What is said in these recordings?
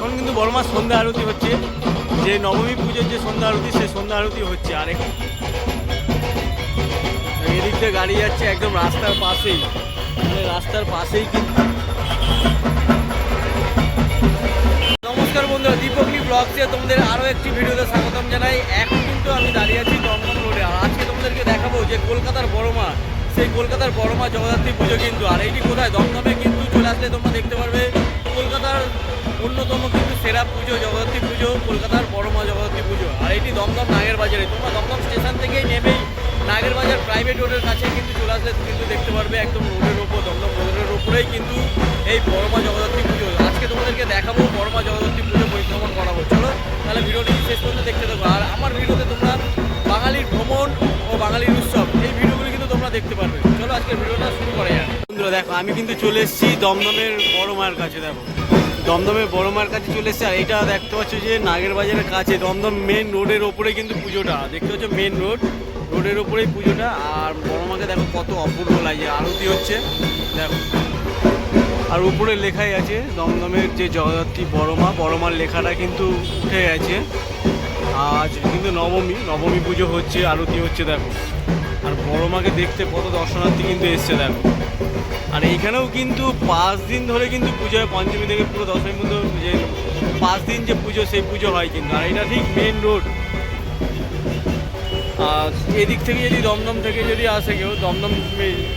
এখন কিন্তু বড় মাস সন্ধ্যা আরতি হচ্ছে। যে নবমী পুজোর যে সন্ধ্যা আরতি, সেই সন্ধ্যা আরতি হচ্ছে আর এদিক দিয়ে গাড়ি যাচ্ছে একদম রাস্তার পাশেই। মানে রাস্তার পাশেই কিন্তু। নমস্কার বন্ধুরা, দীপকলি ব্লগসে তোমাদের আরও একটি ভিডিওতে স্বাগতম জানাই। এখন কিন্তু আমি দাঁড়িয়ে আছি দমদম রোডে। আর আজকে তোমাদেরকে দেখাবো যে কলকাতার বড় মা, সেই কলকাতার বড় মা জগদ্ধাত্রী পুজো কিন্তু। আর এইটি কোথায়? দমদমে কিন্তু চলে আসলে তোমরা দেখতে পারবে। কলকাতার অন্যতম কিন্তু সেরা পুজো, জগদ্ধাত্রী পুজো, কলকাতার বড় মা জগদ্ধাত্রী পুজো। আর এটি দমদম নাগের বাজারে। তোমরা দমদম স্টেশন থেকেই নেমেই নাগের বাজার প্রাইভেট রোডের কাছে কিন্তু চলে আসলে কিন্তু দেখতে পারবে একদম রোডের ওপর, দমদম রোডের ওপরেই কিন্তু এই বড় মা জগদ্ধাত্রী পুজো। আজকে তোমাদেরকে দেখাবো বড় মা জগদ্ধাত্রী পুজো পরিক্রমণ করাবো। চলো, তাহলে ভিডিওটি শেষ পর্যন্ত দেখতে থাকো। আর আমার ভিডিওতে তোমরা বাঙালির ভ্রমণ ও বাঙালির উৎসব, এই ভিডিওগুলি কিন্তু তোমরা দেখতে পারবে। চলো আজকে ভিডিওটা শুরু করে যাক। দেখো, আমি কিন্তু চলে এসেছি দমদমের বড় মায়ের কাছে, দেখো। দমদমের বড় মার কাছে চলে এসেছি, আর এইটা দেখতে পাচ্ছ যে নাগের বাজারের কাছে, দমদম মেন রোডের ওপরে কিন্তু পুজোটা। দেখতে পাচ্ছ মেন রোড রোডের ওপরেই পুজোটা, আর বড় মাকে দেখো কত অপূর্ব লাগে আরতি হচ্ছে, দেখো। আর উপরে লেখাই আছে, দমদমের যে জগদ্ধাত্রী বড় মা, বড় মার লেখাটা কিন্তু উঠে গেছে। আজ কিন্তু নবমী নবমী পুজো হচ্ছে, আরতি হচ্ছে, দেখো। আর বড় মাকে দেখতে কত দর্শনার্থী কিন্তু এসছে, দেখো। আর এইখানেও কিন্তু পাঁচ দিন ধরে কিন্তু পুজো হয়, পঞ্চমী থেকে পুরো দশমী পর্যন্ত যে পাঁচ দিন যে পুজো, সেই পুজো হয় কিন্তু। আর এটা ঠিক মেন রোড আর এদিক থেকে যদি দমদম থেকে যদি আসে কেউ, দমদম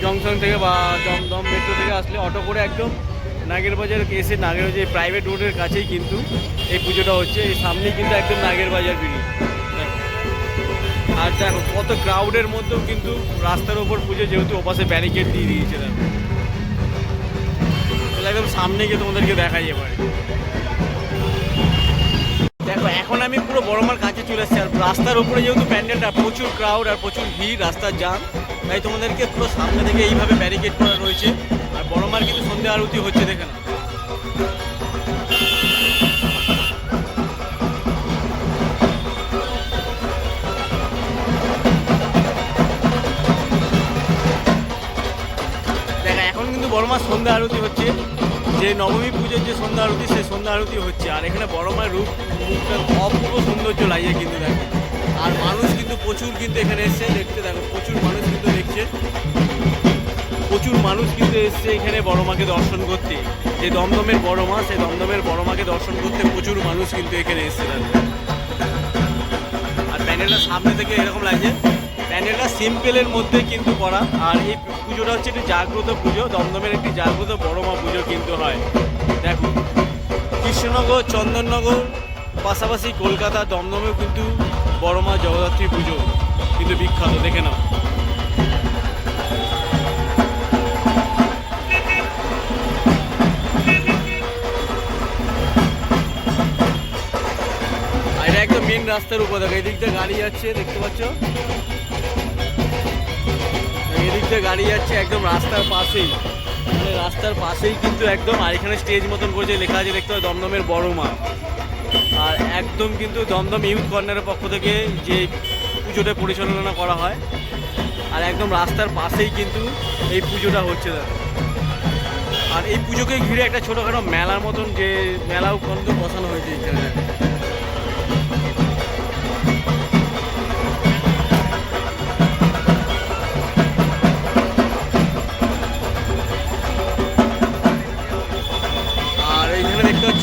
জংশন থেকে বা দমদম মেট্রো থেকে আসলে অটো করে একদম নাগের বাজার এসে নাগের বাজার প্রাইভেট রোডের কাছেই কিন্তু এই পুজোটা হচ্ছে। এই সামনেই কিন্তু একদম নাগের বাজার ব্রিজ আর দেখো, কত ক্রাউডের মধ্যেও কিন্তু রাস্তার ওপর পুজো যেহেতু ওপাশে ব্যারিকেড দিয়ে দিয়েছে দেখো। একদম সামনে গিয়ে তোমাদেরকে দেখাই এবারে। দেখো, এখন আমি পুরো বড়মার কাছে চলে এসেছি। আর রাস্তার উপরে যেহেতু প্যান্ডেলটা, প্রচুর ক্রাউড আর প্রচুর ভিড়, রাস্তার জাম তাই তোমাদেরকে পুরো সামনে থেকে এইভাবে ব্যারিকেড করা রয়েছে। আর বড়মার কিন্তু সন্ধ্যা আরতি হচ্ছে, দেখে না বড়মার সন্ধ্যা আরতি হচ্ছে, যে নবমী পুজোর যে সন্ধ্যা আরতি, সেই সন্ধ্যা আরতি হচ্ছে। আর এখানে বড় মায়ের রূপ মুখটা অপূর্ব সৌন্দর্য লাগে কিন্তু দেখো। আর মানুষ কিন্তু প্রচুর কিন্তু এখানে এসছে, দেখতে দেখো, প্রচুর মানুষ কিন্তু দেখছে। প্রচুর মানুষ কিন্তু এসছে এখানে বড় মাকে দর্শন করতে। যে দমদমের বড় মা, সেই দমদমের বড় মাকে দর্শন করতে প্রচুর মানুষ কিন্তু এখানে এসছে আর প্যান্ডেলটা সামনে থেকে এরকম লাগছে। প্যান্ডেলটা সিম্পলের মধ্যে কিন্তু করা। আর এই পুজোটা হচ্ছে একটি জাগ্রত পুজো, দমদমের একটি জাগ্রত বড় মা পুজো কিন্তু হয়। দেখো, কৃষ্ণনগর, চন্দননগর, পাশাপাশি কলকাতা, দমদমেও কিন্তু বড় মা জগদ্ধাত্রী পুজো কিন্তু বিখ্যাত, দেখে নাও। এটা একদম মেন রাস্তার উপর, দেখো দিয়ে গাড়ি যাচ্ছে, দেখতে পাচ্ছ? এদিক গাড়ি যাচ্ছে একদম রাস্তার পাশেই। মানে রাস্তার পাশেই কিন্তু একদম আর এখানে স্টেজ মতন করেছে, লেখা আছে দেখতে হয় দমদমের বড় মা। আর একদম কিন্তু দমদম ইউথ কর্নারের পক্ষ থেকে যে পুজোটা পরিচালনা করা হয়, আর একদম রাস্তার পাশেই কিন্তু এই পুজোটা হচ্ছে দেখো। আর এই পুজোকে ঘিরে একটা ছোটোখাটো মেলার মতন যে, মেলাও কিন্তু বসানো হয়েছে এখানে।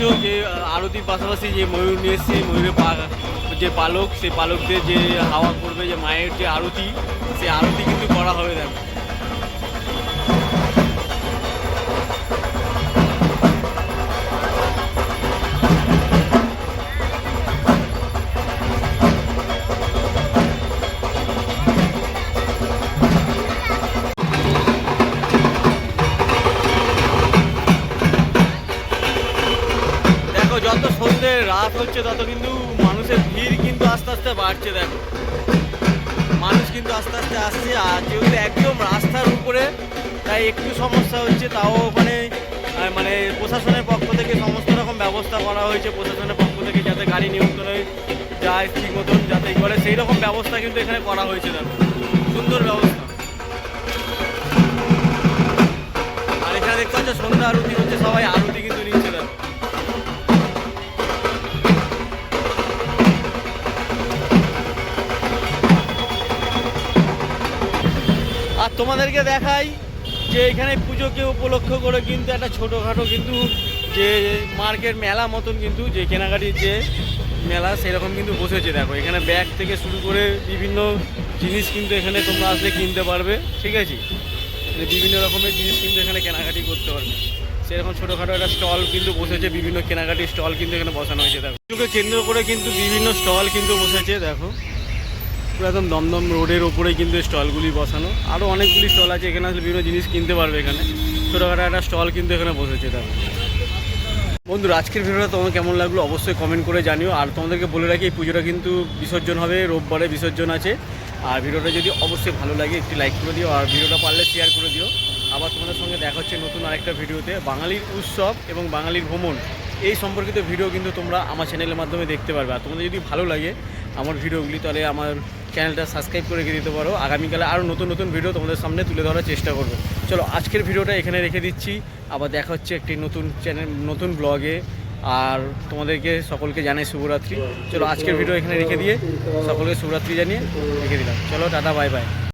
এইখানে যে আরতির পাশাপাশি যে ময়ূর নিয়ে এসছে ময়ূরের পা, যে পালক সেই পালকদের যে হাওয়া করবে, যে মায়ের যে আরতি সেই আরতি কিন্তু করা হবে দেখো। তত কিন্তু মানুষের ভিড় কিন্তু আস্তে আস্তে বাড়ছে, দেখো। মানুষ কিন্তু আস্তে আস্তে আসছে, আর যেহেতু একদম রাস্তার উপরে, তাই একটু সমস্যা হচ্ছে, তাও ওখানে মানে প্রশাসনের পক্ষ থেকে সমস্ত রকম ব্যবস্থা করা হয়েছে, প্রশাসনের পক্ষ থেকে যাতে গাড়ি নিয়ন্ত্রণে যায় ঠিক মতন, যাতে করে সেই রকম ব্যবস্থা কিন্তু এখানে করা হয়েছে, দেখো। সুন্দর ব্যবস্থা। আর এখানে দেখতে পাচ্ছ সন্ধ্যা আরতি হচ্ছে, সবাই আরতি তোমাদেরকে দেখাই যে এখানে পুজোকে উপলক্ষ করে কিন্তু একটা ছোটোখাটো কিন্তু যে মার্কেট মেলা মতন কিন্তু যে কেনাকাটির যে মেলা সেরকম কিন্তু বসেছে। দেখো, এখানে ব্যাগ থেকে শুরু করে বিভিন্ন জিনিস কিন্তু এখানে তোমরা আসলে কিনতে পারবে, ঠিক আছে? মানে বিভিন্ন রকমের জিনিস কিন্তু এখানে কেনাকাটি করতে পারবে। সেরকম ছোটোখাটো একটা স্টল কিন্তু বসেছে, বিভিন্ন কেনাকাটির স্টল কিন্তু এখানে বসানো হয়েছে। দেখো, পুজোকে কেন্দ্র করে কিন্তু বিভিন্ন স্টল কিন্তু বসেছে, দেখো। পুরো একদম দমদম রোডের ওপরেই কিন্তু স্টলগুলি বসানো। আরও অনেকগুলি স্টল আছে, এখানে আসলে বিভিন্ন জিনিস কিনতে পারবে এখানে। ছোটোখাটো একটা স্টল কিন্তু এখানে বসেছে দেখো বন্ধুরা, আজকের ভিডিওটা তোমার কেমন লাগল অবশ্যই কমেন্ট করে জানিও। আর তোমাদেরকে বলে রাখি, এই পুজোটা কিন্তু বিসর্জন হবে, রোববারে বিসর্জন আছে। আর ভিডিওটা যদি অবশ্যই ভালো লাগে, একটি লাইক করে দিও। আর ভিডিওটা পারলে শেয়ার করে দিও। আবার তোমাদের সঙ্গে দেখা হচ্ছে নতুন আরেকটা ভিডিওতে। বাঙালির উৎসব এবং বাঙালির ভ্রমণ, এই সম্পর্কিত ভিডিও কিন্তু তোমরা আমার চ্যানেলের মাধ্যমে দেখতে পারবে। আর তোমাদের যদি ভালো লাগে আমার ভিডিওগুলি, তাহলে আমার চ্যানেলটা সাবস্ক্রাইব করে রেখে দিতে পারো। আগামীকালে আরও নতুন নতুন ভিডিও তোমাদের সামনে তুলে ধরার চেষ্টা করব। চলো, আজকের ভিডিওটা এখানে রেখে দিচ্ছি। আবার দেখা হচ্ছে একটি নতুন চ্যানেল, নতুন ব্লগে। আর তোমাদেরকে সকলকে জানাই শুভরাত্রি। চলো, আজকের ভিডিও এখানে রেখে দিয়ে সকলকে শুভরাত্রি জানিয়ে রেখে দিলাম। চলো, টাটা, বাই বাই।